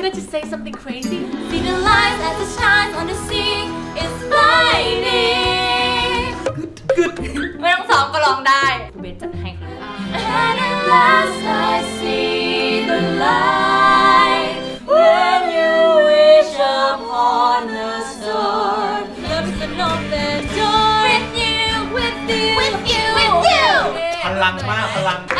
Can I just say something crazy? See the light as it shines on the sea. It's blinding. ไม่ต้องซ้อมก็ร้องได้เบสจัดให้ค่ะ And at last I see the light when you wish upon a star. Love is an open door with you, with you, with you, with you. พลังมากพลัง อั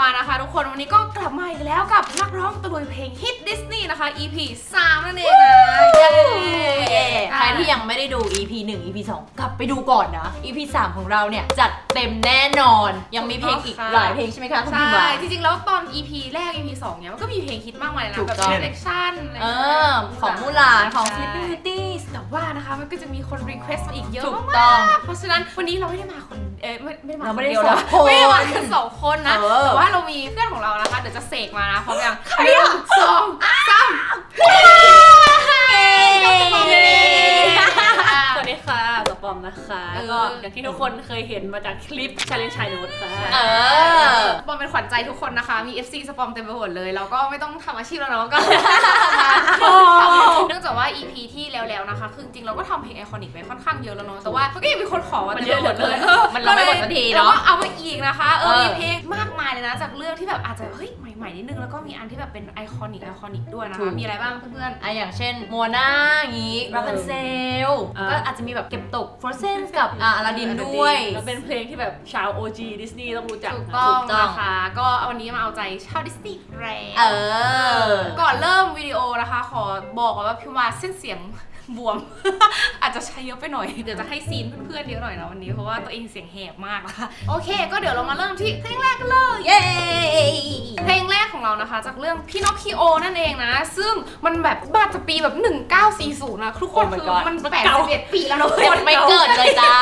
วานะคะ ทุกคนวันนี้ก็กลับมาอีกแล้วกับนักร้องตะลุยเพลงฮิตดิสนีย์นะคะ EP 3 นั่นเองนะเย้ใครที่ยังไม่ได้ดู EP 1 EP 2 กลับไปดูก่อนนะ EP 3 ของเราเนี่ย จัดเต็มแน่นอน ยังมีเพลงอีกหลายเพลงใช่ไหมคะคุณใช่พิมพ์วาจริงๆแล้วตอน EP แรก EP 2เนี่ยมันก็มีเพลงฮิตมากมายเลยถูนะกแบบ ต้อง selection อะไรเอเงี้ย อ ของมูหลานของใช่ Sleeping Beauty แต่ว่านะคะมันก็จะมีคนรีเควสต์มาอีกเยอะถูกมากต้องๆเพราะฉะนั้นวันนี้เราไม่ได้มาคนเอ้ย ไม่ไม่ได้มาเราคไม่นได้เดียวสอนะงคนไม่ได้มาแค่สองคนนะเออ แต่ว่าเรามีเพื่อนของเรานะคะเดี๋ยวจะเสกมานะพร้อมยังหนึ่งสองสามสวัสดีค่ะสปอมนะคะเออ ก็อย่างที่ทุกคนเคยเห็นมาจากคลิป Challenge Chai Note ค่ะ เออบอมเป็นขวัญใจทุกคนนะคะ มี FC สปอมเต็มไปหมดเลย เราก็ไม่ต้องทำอาชีพแล้วเนาะก็เนื่ คะคือจริงๆเราก็ทำเพลงไอคอนิกไปค่อนข้างเยอะแล้วเนาะแต่ว่ามันก็ยังมีคนขอว่ามันเต็เยอะไปหมดเลยเหลือเกินมันเราไม่หมดสักทีเนอะแล้วก็เอามาอีกนะคะเออเออมีเพลงมากมายเลยนะจากเรื่องที่แบบอาจจะเฮ้ยใหม่ ๆนิดนึงแล้วก็มีอันที่แบบเป็นไอคอนิกไอคอนิกด้วยนะถูคะกมีอะไรบ้างเพื่อนอะอย่างเช่นมัวนาอย่างงี้รักกันเซลอ่าก็อาจจะมีแบบเก็บตก Frozen กับอะอลาดินด้วย แล้วเป็นเพลงที่แบบชาว OG ดิสนีย์ต้องรู้จักๆถูกนะต้องถูกต้อง นะคะ ก็วันนี้มาเอาใจชาวดิสนีย์แรงเออก่อนเริ่มวิดีโอนะคะ ขอบอกก่อนว่าพี่ว่าเส้นเสียงบวม อาจจะใช้เยอะไปหน่อย เดี๋ยวจะให้ซีนเพื่อนๆเยอะหน่อยนะวันนี้เพราะว่าตัวเองเสียงแหบมากนะคะโอเค ก็เดี๋ยวเรามาเริ่มที่เพลงแรกกันเลย เย้ เพลงแรกของเรานะคะ จากเรื่องพี่นอคคิโอนั่นเองนะ ซึ่งมันแบบมาจากปีแบบ 1940 นะ ทุกคน Oh my คือ God มันมันเก่า81ปีแล้วนะคนไม่เกิดเลยจ้า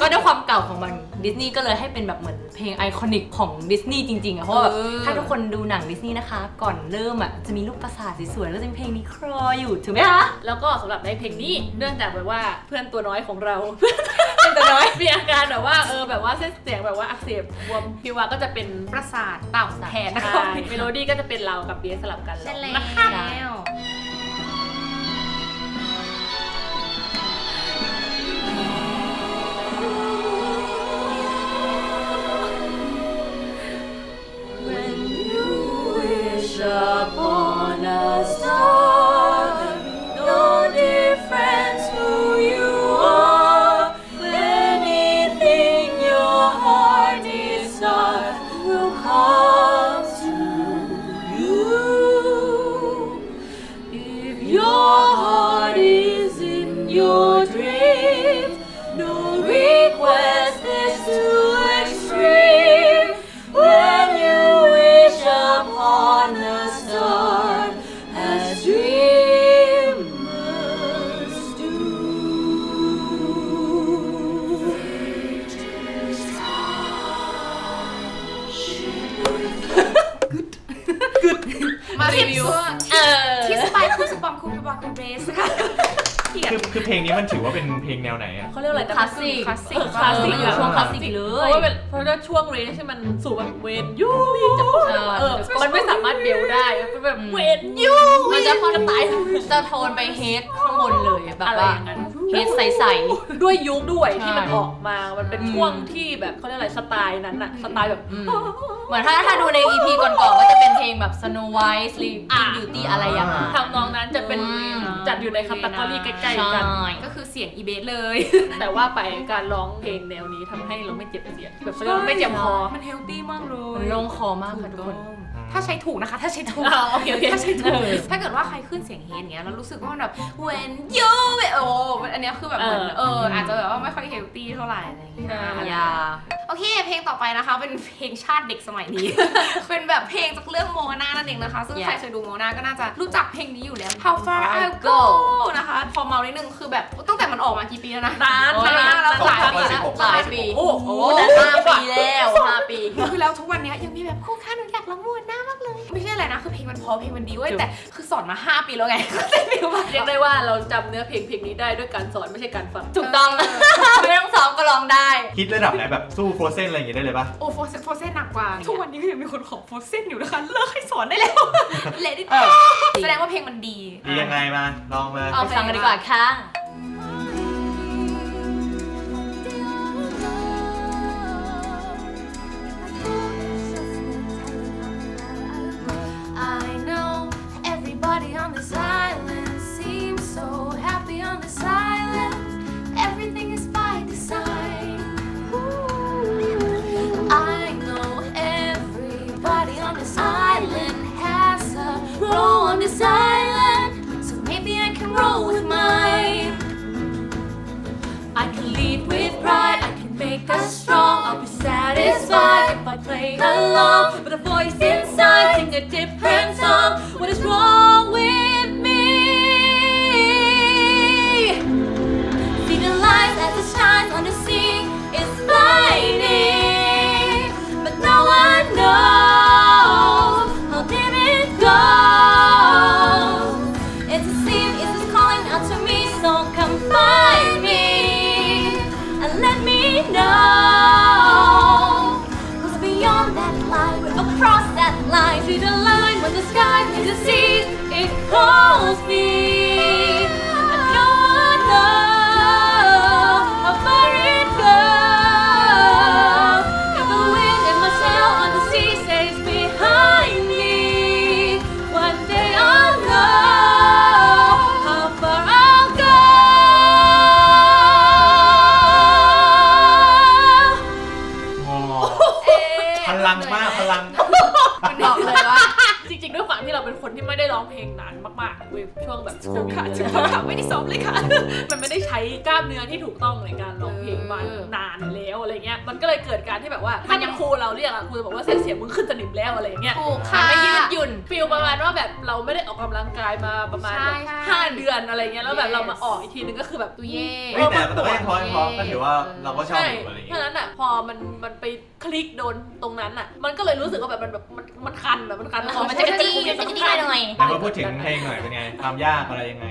ก็ด้วยความเก่าของมันดิสนีย์ก็เลยให้เป็นแบบเหมือนเพลงไอคอนิกของดิสนีย์จริงๆอะเพราะว่าแบบเออ ถ้าทุกคนดูหนังดิสนีย์นะคะ ก่อนเริ่มอะจะมีลูกประสาทสวยๆแล้วจะมีเพลงนี้คลออยู่ถูกไหมคะ แล้วก็สำหรับในเพลงนี้เนื่องจากแบบว่าเพื่อนตัวน้อยของเรา เพื่อนตัวน้อย มีอาการแบบว่าเออแบบว่าเส้นเสียงแบบว่าอักเสบบวมพิวาก็จะเป็นประสาทต่ำแทนนะใช่คะเมโลดี้ก็จะเป็นเรากับเบียร์สลับกันใช่ร้องแล้นะคะว When you wish upon ลงนี้มันถือว่าเป็นเพลงแนวไหนอะเขาเรียกอะไรคลาสสิกคลาสสิกเออคลาสสิกเอออยู่ช่วงคลาสสิกเลเพย ราะว่าเป็นเพราะว่าช่วงเรนจ์ที่มันสูงแบบเวนยูจะใช่เออมันไม่สามารถเบลได้มันแบบเวนยูมันจะพอตายจะโทนไปเฮดข้างบนเลยแบบอะไรว่าอย่างนั้น เฮดใส ด้วยยุคด้วยใช่ที่มันออกมา มันเป็นอืมช่วงที่แบบเขาเรียกอะไรสไตล์นั้นอะสไตล์แบบ ๆอืมเหมือนถ้าถ้าดูใน EP ก่อนๆก็จะเป็นเพลงแบบ Snow White Sleeping Beauty อะไรอย่างนั้นทำนองนั้นจะเป็นอืม จัดอยู่ในคัตตาล็อใกล้ๆกันใช่ก็คือเสียงอีเบสเลย แต่ว่าไปการร้องเพลงแนวนี้ทำให้เราไม่เจ็บเสียงแบบเขาเรียกว่าไม่เจ็บคอ มันเฮลตี้มากเลมันยโลงคอมากค่ะทุกคนถ้าใช้ถูกนะคะ ถ้าใช้ถูกอ่าโอเคโอเคถ้าใช้ถูกเออถ้าเกิดว่าใครขึ้นเสียงเฮดอย่างเงี้ยแล้วรู้สึกว่ามันแบบ when you โอ้อันเนี้ยคือแบบเหมือนเออเอออาจจะแบบว่าไม่ค่อยเฮลตี้เท่าไหร่อะไรอย่างเงี้ยใช่อยาโอเค เพลงต่อไปนะคะ เป็นเพลงชาติเด็กสมัยนี้ เป็นแบบเพลงจากเรื่องโมนานั่นเองนะคะ ซึ่ง Yeah. ใครเคยดูโมนาก็น่าจะรู้จักเพลงนี้อยู่แล้ว How far I I'll go go นะคะ พอเมานิดนึงคือแบบตั้งแต่มันออกมากี่ปีแล้วนะนานนานแล้วหลายปีสิแล้บวหกหลายปี โอ้โหแต่ห้าปีแล้วห้าปี คือแล้วทุกวันเนี้ยยังมีแบบคู่ค้าหนูอยากละมุนหน้ามากเลย ไม่ใช่อะไรนะ คือเพลงมันเพอเพลงมันดีเว้ย แต่คือสอนมา 5 ปีแล้วไงเข้าใจฟิลปะเรียกได้ว่าเราจำเนื้อเพลงเพลงนี้ได้ด้วยการสอนไม่ใช่การฟัง ถูกต้อง ไม่ต้องซ้อมก็ร้องได้คิดระดับไหนแบบสู้โฟรเซนอะไรอย่างเงี้ยได้เลยปะโอ้โฟเซนโฟเซนหนักกว่า ทุกวันนี้ก็ยังมีคนขอโฟเซนอยู่นะคะ เลิกให้สอนได้แล้วเลดี้แสดงว่าเพลงมันดีดียังไงมาลองมา เอาไปฟังกันดีกว่าค่ะ along. But a voice inside sing a different song. What is wrong ช่วงแบบโควิดค่ะอะไรจุ๊เงี้บยค่ะไม่ได้ซ้อมเลยค่ะ มันไม่ได้ใช้กล้ามเนื้อที่ถูกต้องในการร้องเพลง มานานแล้วอะไรเงี้ยมันก็เลยเกิดการที่แบบว่าถ้ายังครูเราเรียกอะครูจะบอกว่าเส้นเสียงมึงขึ้นสนิมแล้วอะไรเงี้ยถูกค่ะไม่ยืดหยุ่นฟีลประมาณว่าแบบเราไม่ได้ออกกำลังกายมาประมาณห้าเดือนอะไรเงี้ยแล้วแบบเรามาออกอีกทีนึงก็คือแบบตุเย่เฮ้ยแต่แต่ก็ยังพอยังพอก็ถือว่าเราก็ชอบอะไรอย่างเพราะเงี้ยฉะนั้นอะพอมันมันไปคลิกโดนตรงนั้นอะมันก็เลยรู้สึกว่าแบบมันแบบมันมันคันแบบมันคันเออมันจะจี้มันจะจี้หน่อยแต่มาพูดถึงเพลงหน่อยเป็นไงความยากอะไรยังไง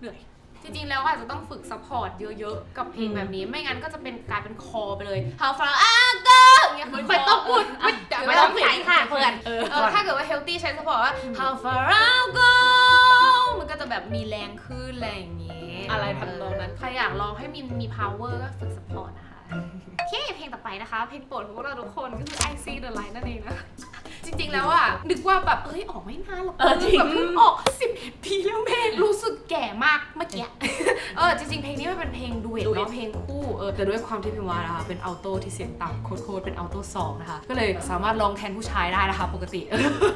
เหนื่อย จริงๆ แล้วอาจจะต้องฝึกซัพพอร์ตเยอะๆ กับเพลงแบบนี้ ไม่งั้นก็จะเป็นกลายเป็นคอไปเลย How far I go อย่างเงี้ยคือไม่ต้องพูดไม่ไม่ต้องใช้ค่ะเพื่อนเออเออถ้าเกิดว่า healthy ใช้ซัพพอร์ตว่า How far I go มันก็จะแบบมีแรงขึ้นอะไรอย่างเงี้ยอะไรทำนองนั้นใครอยากลองให้มีมี power ก็ฝึกซัพพอร์ตนะคะโอเคเพลงต่อไปนะคะ เพลงโปรดของพวกเราทุกคนก็คือ I See the Light นั่นเองนะ จริงๆแล้วอะนึกว่าแบบเอ้ยออกไม่นานหรอกเออจริง แบบเพิ่งออก11ปีแล้วแม่รู้สึกแก่มากเมื่อกี้เออจริงๆเพลงนี้มันเป็นเพลงดูเอทเนาะเพลงคู่เออแต่ด้วยความที่พิมวานะคะเป็นอัลโตที่เสียงต่ำโคตรๆเป็นอัลโตสองนะคะก็เลยสามารถร้องแทนผู้ชายได้นะคะปกติ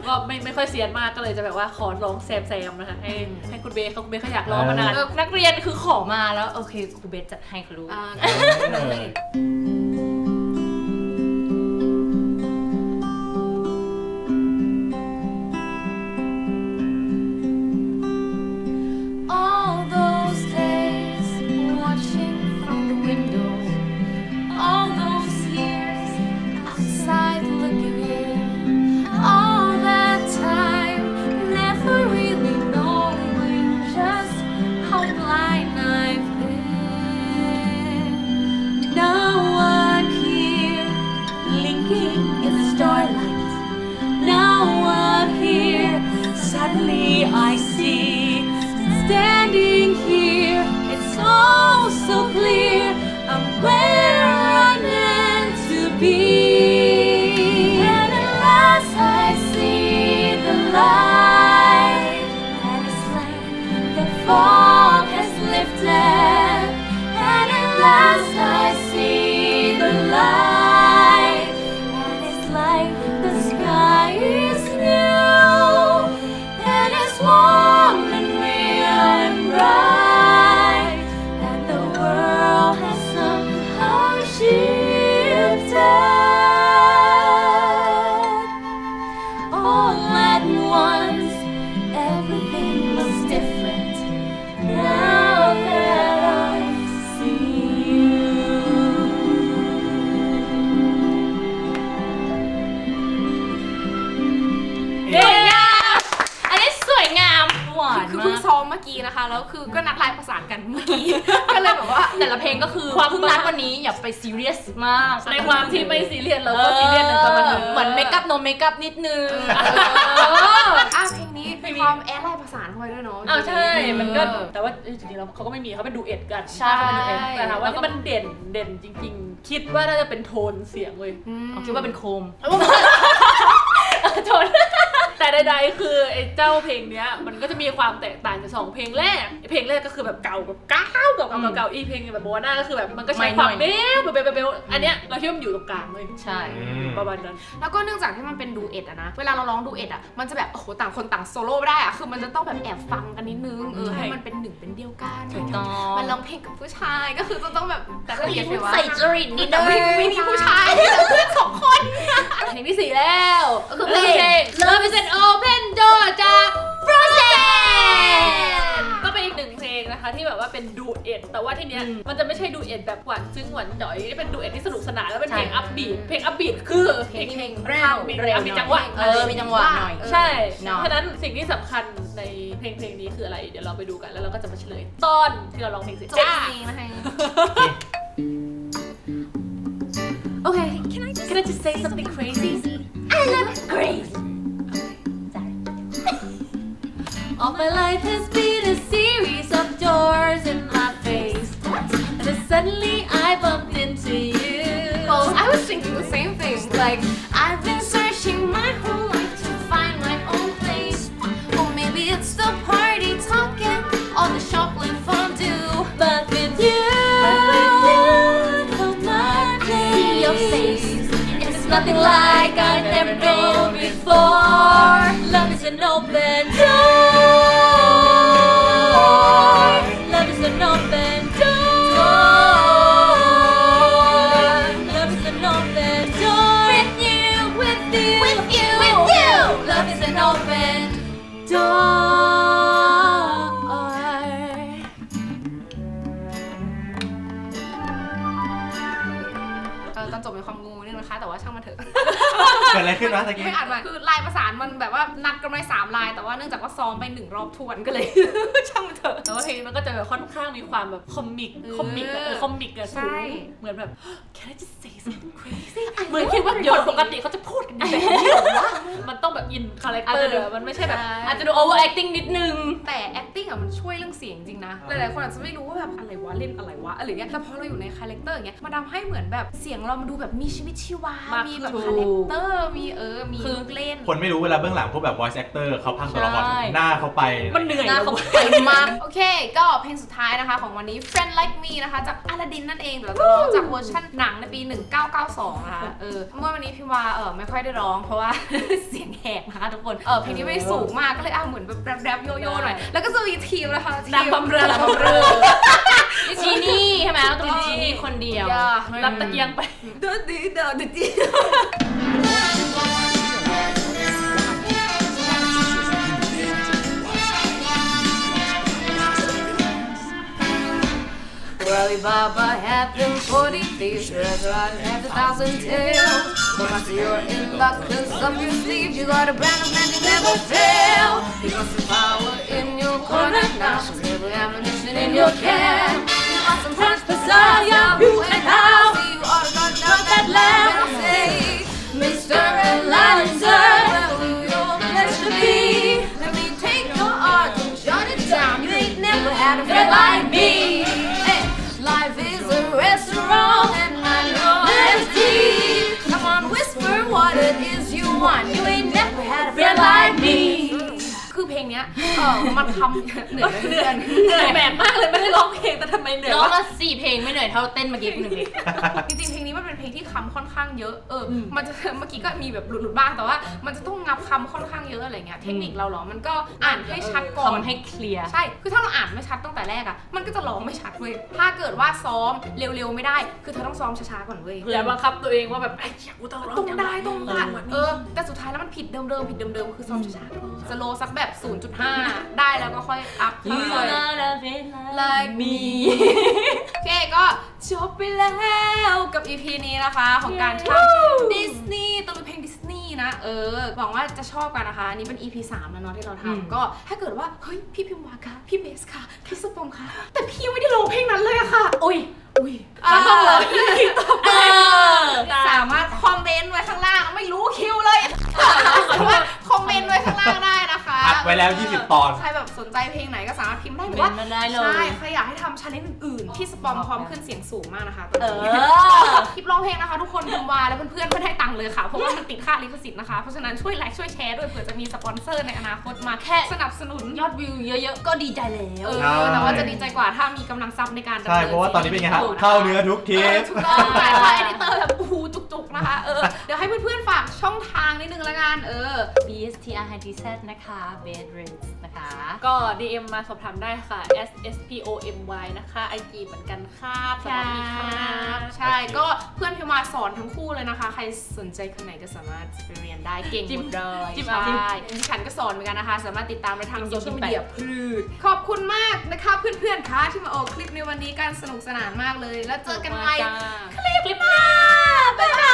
ก็ไม่ไม่ค่อยเซียนมากก็เลยจะแบบว่าขอร้องแซมแซมๆนะคะให้อืม ให้คุณเบย์เขาคุณเบย์เขาอยากร้องมานานเออ นักเรียนคือขอมาแล้ว โอเคครูเบสจัดให้เขารู้ อ่า All ซีเรียสมาก ในความที่ไม่ซีเรียสเราก็ซีเรียสในกับมันเออเหมือนเมคอัพโนเมคอัพนิดนึงอะเพลงนี้มีความแอดไลน์ประสานเข้าไปด้วยเนาะอ้าวใช่ มันก็เออแต่ว่าเอ้ยจริงๆแล้วเขาก็ไม่มีเขาเป็นดูเอ็ดกันใช่เขาเป็นดูเอ็ดแต่ถามว่าที่มันเด่นเด่นจริง ๆ คิดว่าน่าจะเป็นโทนเสียงเว้ยอืมคิดว่าเป็นโคมโทน แต่ใดๆ คือไอ้เจ้าเพลงเนี้ย มันก็จะมีความแตกต่างจากสองเพลงแรกไอ้เพลงแรกก็คือแบบเก่าแบบเก้าเก่าเก่าเก่าเก่าอีเพลงแบบโบน่าก็คือแบบมันก็ใช้ไม่ความหน่อยเบลเบลเบลเบลอันเนี้ยเราคิดว่ามันอยู่ตรงกลางเลยใช่อืมประมาณนั้นแล้วก็เนื่องจากที่มันเป็นดูเอ็ดอะนะ เวลาเราร้องดูเอ็ดอะมันจะแบบโอ้โหต่างคนต่างโซโล่ไม่ได้อะคือมันจะต้องแบบแอบฟังกันนิดนึงเออใช่ให้มันเป็นหนึ่งเป็นเดียวกันถูกต้องมันร้องเพลงกับผู้ชายก็คือจะต้องแบบแต่ละเอียดเลยว่าใส่จริตนิดแต่นึไม่งไม่มีผู้ชายมีแต่เพื่อนสองคนเพลงที่สี่แล้วก็คือเพลง Love is an open door จาก Frozen ก็เป็นอีกหนึ่งเพลงนะคะ ที่แบบว่าเป็นดูเอ็ด แต่ว่าที่เนี้ยมันจะไม่ใช่ดูเอ็ดแบบหวานซึ้งหวานจ่อยเป็นดูเอ็ดที่สนุกสนานแล้วเป็นเพลงใช่อัพบีทเพลงอัพบีทคือเพลงเพลงเร็เร็ววมีเร็วมีจังหวะเออมีจังหวะหน่อยใช่เนาะฉะนั้นสิ่งที่สำคัญในเพลงเพลงนี้คืออะไร เดี๋ยวเราไปดูกันแล้วเราก็จะมาเฉลยตอนที่เราร้องเพลงเสร็จจบจ้าเพลงนะคะ Okay can I just, can I just say something crazy I love crazy All my life has been a series of doors in my face and then suddenly I bumped into you Well I was thinking the same thing like I've been searching my whole life to find my own place Or maybe it's the party talking or the shoplift fondue But with you, come my see your place. face. It's nothing like I've never known before. Love is an open door. งนะคะ แต่ว่าช่างมันเถอะ เกิดอะไรขึ้นวะตะกี้ ไม่อ่านมาคือลายประสานมันแบบว่านัดกันไว้สามลาย แต่ว่าเนื่องจากว่าซ้อมไปหนึ่งรอบทวนก็เลย ช่างมันเถอะ แต่ว่าเพลงนี้มันก็จะแบบค่อนข้างมีความแบบคอมิกเออคอมิกอะเออคอมิกอะใช่ สูงเหมือนแบบ Can I just say something crazy เหมือนคิดว่าเดี๋ยวปกติเขาจะพูดกันแบบนี้เหรอวะมันต้องแบบอินคาแรคเตอร์มันไม่ใช่แบบอาจจะดู overacting นิดนึง แต่ acting อะมันช่วยเรื่องเสียงจริงนะหลายๆคนอาจจะไม่รู้ว่าแบบอะไรวะเล่นอะไรวะอะไรเงี้ยแต่พอเราอยู่ในคาแรคเตอร์อย่างเงี้ยมันทำให้เหมือนแบบเสียงเรามันดูแบบมีชีวิตชีวามากมีแบบขึ้นคาแรคเตอร์มีเออ มีคือ ลูกเล่น คนไม่รู้เวลาเบื้องหลังพวกแบบ voice actor เขาพังตัวละครใช่ หน้าเขาไป มันเหนื่อยหน้านะเขาเว้ยไปมาก โอเค ก็เพลงสุดท้ายนะคะของวันนี้ Friend Like Me นะคะ จากอลาดินนั่นเองเดี๋ยวเราจะร้องจากเวอร์ชันหนังในปี 1992 นะคะ เออ เมื่อวันนี้พี่วาเออไม่ค่อยได้ร้อง เพราะว่า เสียงแหกนะคะทุกคน เออเพลงนี้ไม่ได้สูงมากก็เลยอะเหมือนแบบแรปๆโยโย่หน่อย แล้วก็จะมีทีมนะคะทีมนางบำเรอนางบำเรอจีนี่ใช่ไหมต้องมีจีนี่คนเดียว อย่า รับตะเกียงไป เดินดีเดินดี Well, Baba them 40 thieves, treasure out half a thousand I see you're in luck, cause up your sleeve, you got a brand of magic never fail. You got some power in your corner now, some heavy ammunition in your camp. You got some punch beside who and how. See, you ought to got down that lamb. Say, Mr. Eliza, where will your pleasure be? Let me take your art and jot it down. You ain't never had a friend like restaurant, and I know it's deep. Come on, whisper what it is you want. You ain't never had a friend like me. คือเพลงเนี้ยเออมันคำเหนื่อยเหนื่อยเหนื่อยแบบมากเลยไม่ได้ร้องเพลงแต่ทำไมเหนื่อยร้องวะมาสี่เพลงไม่เหนื่อยเท่าเต้นเมื่อกี้หนึ่งเพลง จริงๆ เพลงนี้มันเป็นเพลงที่คำค่อนข้างเยอะ เออมันจะ เมื่อกี้ก็มีแบบหลุดๆบ้าง แต่ว่า มันจะต้องงับคำค่อนข้างเยอะอะไรเงี้ย เทคนิคเราเหรอ มันก็อ่านให้ชัดก่อน ทำให้เคลียร์ ใช่ คือถ้าเราอ่านไม่ชัดตั้งแต่แรกอะมันก็จะร้องไม่ชัดเว้ย ถ้าเกิดว่าซ้อมเร็วๆไม่ได้ คือเธอต้องซ้อมช้าๆก่อนเว้ย อย่าบังคับตัวเองว่าแบบไอ้เหี้ยกูต้องร้องต้องได้ต้องได้จัหวะเออ แต่สุดท้ายแล้วมันผิดเดิมๆ ผิดเดิมๆ คือซ้อมช้าๆ สโลสักแบบ 0.5ได้แล้วก็ค่อยอัพค่อยๆ like me โอเคก็จบไปแล้วกับ EP นี้นะคะ ของการทำดิสนีย์ต้องเป็นเพลงดิสนีย์นะ เออหวังว่าจะชอบกันนะคะอันนี้เป็น EP 3 แล้วเนาะที่เราอืมทำก็ถ้าเกิดว่า เฮ้ย พี่พิมวาคะพี่เบสค่ะ พี่สปอมค่ะ แต่พี่ยังไม่ได้ลงเพลงนั้นเลยอะค่ะ อุ้ย อุ้ยก็ต้องเลย EP ต่อไปเออสามารถคอมเมนต์ไว้ข้างล่างไม่รู้คิวเลยสามารถคอมเมนต์ไว้ข้างล่างได้นะคะอัดไว้แล้ว 20 ตอน ใครแบบสนใจเพลงไหนก็สามารถพิมพ์ได้หเมรือว่านมาได้เลใช่ยใครอยากให้ทำชาเลนจ์อื่นๆที่สปอมพร้อมขึ้นเสียงสูงมากนะคะเออคลิปร้องเพลงนะคะทุกคนพิมพ์วาและเพื่อนๆไม่ได้ตังค์เลยค่ะ เพราะว่ามันติดค่าลิขสิทธิ์นะคะ เพราะฉะนั้นช่วยไลค์ช่วยแชร์ด้วยเผื่อจะมีสปอนเซอร์ในอนาคตมาแค่สนับสนุนยอดวิวเยอะๆ ก็ดีใจแล้เอวอใช่แต่ว่าจะดีใจกว่าถ้ามีกำลังทรัพย์ในการดำใช่เนินเพราะว่าตอนนี้เป็นไงฮะสิ่งที่เข้าเนื้อทุกที เออถูกต้องแต่ว่าเอดิเตอร์แบบโอ้โหจุกๆนะคะ เออ เดี๋ยวให้เพื่อนๆ ฝากช่องทางนิดนึงละกัน เออ B S T R H T Z นะคะ Bed Rings นะคะ ก็ DM มาสอบถามได้ค่ะ S S P O M Y นะคะ IG เหมือนกันครับสำหรับมีคำนับใช่ ก็เพื่อนพิมมาสอนทั้งคู่เลยนะคะ ใครสนใจคนไหนก็สามารถไปเรียนได้เก่งจิ้หมมดเลยจิ้มใช่เอาดิฉันก็สอนเหมือนกันนะคะ สามารถติดตามได้ทางจิ้มโซเชียลมีจิ้มเดียพืชขอบคุณมากนะคะเพื่อนๆคะที่มาออกคลิปในวันนี้กันสนุกสนานมากเลย แล้วเจอกันใหม่จ้าคลิปหน้า